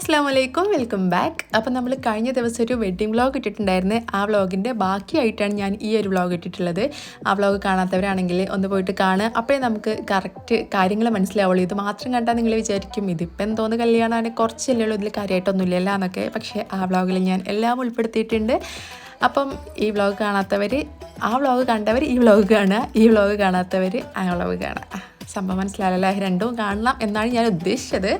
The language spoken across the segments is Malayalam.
അസ്സാം വലൈക്കും വെൽക്കം ബാക്ക്. അപ്പം നമ്മൾ കഴിഞ്ഞ ദിവസം ഒരു വെഡ്ഡിംഗ് വ്ളോഗ് ഇട്ടിട്ടുണ്ടായിരുന്നു. ആ വ്ളോഗിന്റെ ബാക്കിയായിട്ടാണ് ഞാൻ ഈ ഒരു വ്ളോഗ് ഇട്ടിട്ടുള്ളത്. ആ വ്ളോഗ് കാണാത്തവരാണെങ്കിൽ ഒന്ന് പോയിട്ട് കാണുക. അപ്പോഴേ നമുക്ക് കറക്റ്റ് കാര്യങ്ങൾ മനസ്സിലാവുള്ളൂ. ഇത് മാത്രം കണ്ടാൽ നിങ്ങൾ വിചാരിക്കും ഇതിപ്പോൾ എന്തോന്ന് കല്യാണമാണ് കുറച്ചല്ലേ ഉള്ളൂ ഇതിൽ കാര്യമായിട്ടൊന്നുമില്ല എന്നൊക്കെ. പക്ഷേ ആ വ്ളോഗിൽ ഞാൻ എല്ലാം ഉൾപ്പെടുത്തിയിട്ടുണ്ട്. അപ്പം ഈ വ്ളോഗ് കാണാത്തവർ ആ വ്ളോഗ് കണ്ടവർ ഈ വ്ളോഗ് കാണുക ഈ വ്ളോഗ് കാണാത്തവർ ആ വ്ളോഗ് കാണുക. സംഭവം മനസ്സിലായല്ലോ രണ്ടും കാണണം എന്നാണ് ഞാൻ ഉദ്ദേശിച്ചത്.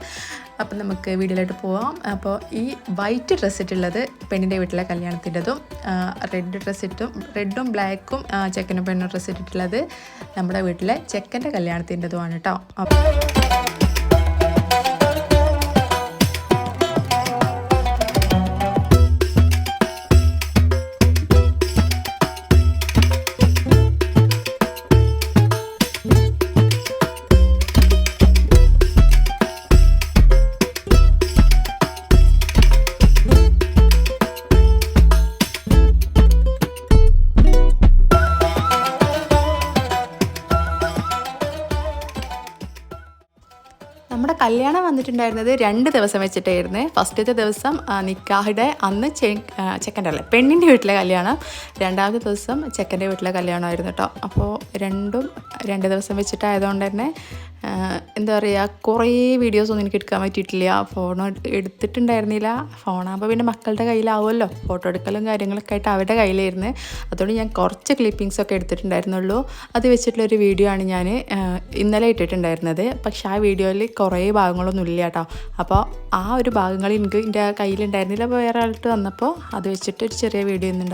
അപ്പം നമുക്ക് വീഡിയോയിലോട്ട് പോവാം. അപ്പോൾ ഈ വൈറ്റ് ഡ്രസ്സ് ഇട്ടുള്ളത് പെണ്ണിന്റെ വീട്ടിലെ കല്യാണത്തിന്റെതും റെഡ് ഡ്രസ്സ് ഇട്ടും റെഡും ബ്ലാക്കും ചെക്കനും പെണ്ണും ഡ്രസ്സ് ഇട്ടിട്ടുള്ളത് നമ്മുടെ വീട്ടിലെ ചെക്കന്റെ കല്യാണത്തിന്റെതുമാണ് കേട്ടോ അപ്പോൾ കല്യാണം വന്നിട്ടുണ്ടായിരുന്നത് രണ്ട് ദിവസം വെച്ചിട്ടായിരുന്നു. ഫസ്റ്റത്തെ ദിവസം നിക്കാഹിടെ അന്ന് ചെക്കന്റെ അല്ലേ പെണ്ണിന്റെ വീട്ടിലെ കല്യാണം. രണ്ടാമത്തെ ദിവസം ചെക്കന്റെ വീട്ടിലെ കല്യാണമായിരുന്നു കേട്ടോ അപ്പോൾ രണ്ടും രണ്ട് ദിവസം വെച്ചിട്ടായതുകൊണ്ട് തന്നെ എന്താ പറയുക കുറേ വീഡിയോസൊന്നും എനിക്ക് എടുക്കാൻ പറ്റിയിട്ടില്ല. ഫോൺ എടുത്തിട്ടുണ്ടായിരുന്നില്ല. ഫോണാകുമ്പോൾ പിന്നെ മക്കളുടെ കയ്യിലാവുമല്ലോ. ഫോട്ടോ എടുക്കലും കാര്യങ്ങളൊക്കെ ആയിട്ട് അവരുടെ കയ്യിലായിരുന്നു. അതുകൊണ്ട് ഞാൻ കുറച്ച് ക്ലിപ്പിങ്സ് ഒക്കെ എടുത്തിട്ടുണ്ടായിരുന്നുള്ളൂ. അത് വെച്ചിട്ടുള്ളൊരു വീഡിയോ ആണ് ഞാൻ ഇന്നലെ ഇട്ടിട്ടുണ്ടായിരുന്നത്. പക്ഷെ ആ വീഡിയോയിൽ കുറേ ഭാഗങ്ങളൊന്നും ഇല്ല കേട്ടോ. അപ്പോൾ ആ ഒരു ഭാഗങ്ങൾ എനിക്ക് എന്റെ കയ്യിലുണ്ടായിരുന്നില്ല. അപ്പോൾ വേറെ ആൾട്ട് വന്നപ്പോൾ അത് വെച്ചിട്ട് ഒരു ചെറിയ വീഡിയോ ഇന്ന്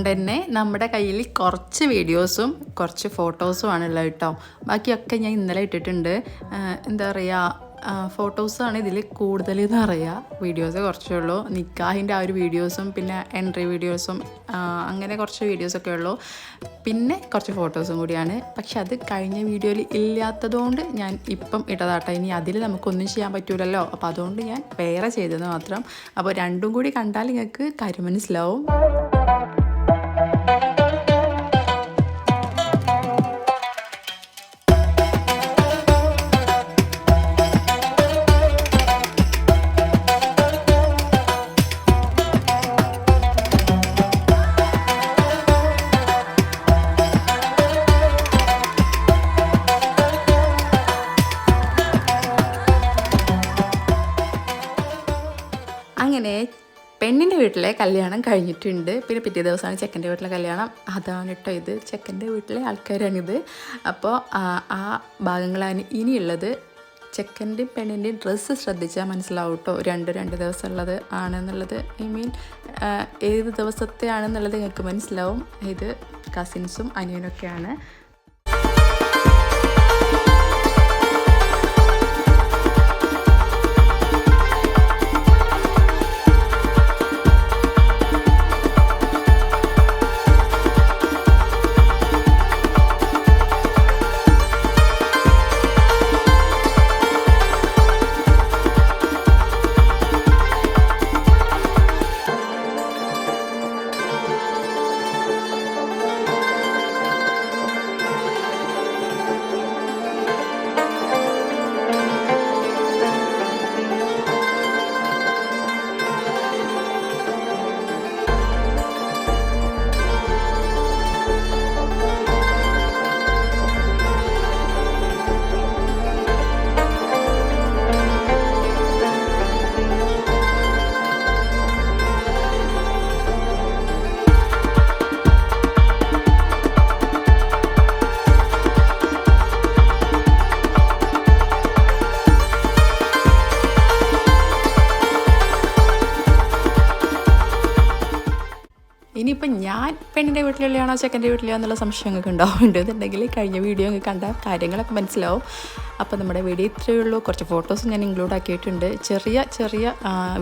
അതുകൊണ്ട് തന്നെ നമ്മുടെ കയ്യിൽ കുറച്ച് വീഡിയോസും കുറച്ച് ഫോട്ടോസും ആണുള്ളത് കേട്ടോ. ബാക്കിയൊക്കെ ഞാൻ ഇന്നലെ ഇട്ടിട്ടുണ്ട്. എന്താ പറയുക ഫോട്ടോസാണ് ഇതിൽ കൂടുതൽ എന്ന് പറയുക വീഡിയോസ് കുറച്ചേ ഉള്ളൂ. നിക്കാഹിന്റെ ആ ഒരു വീഡിയോസും പിന്നെ എൻട്രി വീഡിയോസും അങ്ങനെ കുറച്ച് വീഡിയോസൊക്കെ ഉള്ളൂ. പിന്നെ കുറച്ച് ഫോട്ടോസും കൂടിയാണ്. പക്ഷെ അത് കഴിഞ്ഞ വീഡിയോയിൽ ഇല്ലാത്തതുകൊണ്ട് ഞാൻ ഇപ്പം ഇട്ടതാട്ടെ. ഇനി അതിൽ നമുക്കൊന്നും ചെയ്യാൻ പറ്റൂലല്ലോ. അപ്പോൾ അതുകൊണ്ട് ഞാൻ വേറെ ചെയ്തത് മാത്രം. അപ്പോൾ രണ്ടും കൂടി കണ്ടാൽ നിങ്ങൾക്ക് കാര്യം പെണ്ണിന്റെ വീട്ടിലെ കല്യാണം കഴിഞ്ഞിട്ടുണ്ട്. പിന്നെ പിറ്റേ ദിവസമാണ് ചെക്കന്റെ വീട്ടിലെ കല്യാണം. അതാണ് കേട്ടോ ഇത്. ചെക്കന്റെ വീട്ടിലെ ആൾക്കാരാണിത്. അപ്പോൾ ആ ഭാഗങ്ങളാണ് ഇനിയുള്ളത്. ചെക്കന്റെയും പെണ്ണിന്റെയും ഡ്രസ്സ് ശ്രദ്ധിച്ചാൽ മനസ്സിലാവും കേട്ടോ രണ്ട് രണ്ട് ദിവസം ഉള്ളത് ആണെന്നുള്ളത്. ഐ മീൻ ഏത് ദിവസത്തെ ആണെന്നുള്ളത് നിങ്ങൾക്ക് മനസ്സിലാവും. ഇത് കസിൻസും അനിയനൊക്കെയാണ്. ഇനിയിപ്പം ഞാൻ പെണ്ണിന്റെ വീട്ടിലുള്ളതാണോ ചെക്കന്റെ വീട്ടിലാണോ എന്നുള്ള സംശയം നിങ്ങൾക്ക് എന്നുണ്ടെങ്കിൽ കഴിഞ്ഞ വീഡിയോ അങ്ങ് കണ്ട കാര്യങ്ങളൊക്കെ മനസ്സിലാവും. അപ്പോൾ നമ്മുടെ വീഡിയോ ഇത്രയേ ഉള്ളൂ. കുറച്ച് ഫോട്ടോസ് ഞാൻ ഇൻക്ലൂഡ് ആക്കിയിട്ടുണ്ട്. ചെറിയ ചെറിയ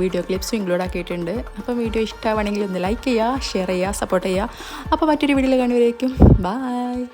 വീഡിയോ ക്ലിപ്സും ഇൻക്ലൂഡ് ആക്കിയിട്ടുണ്ട്. അപ്പോൾ വീഡിയോ ഇഷ്ടമാണെങ്കിൽ ഒന്ന് ലൈക്ക് ചെയ്യുക ഷെയർ ചെയ്യുക സപ്പോർട്ട് ചെയ്യുക. അപ്പോൾ മറ്റൊരു വീഡിയോയിൽ കാണുവരേക്കും ബായ്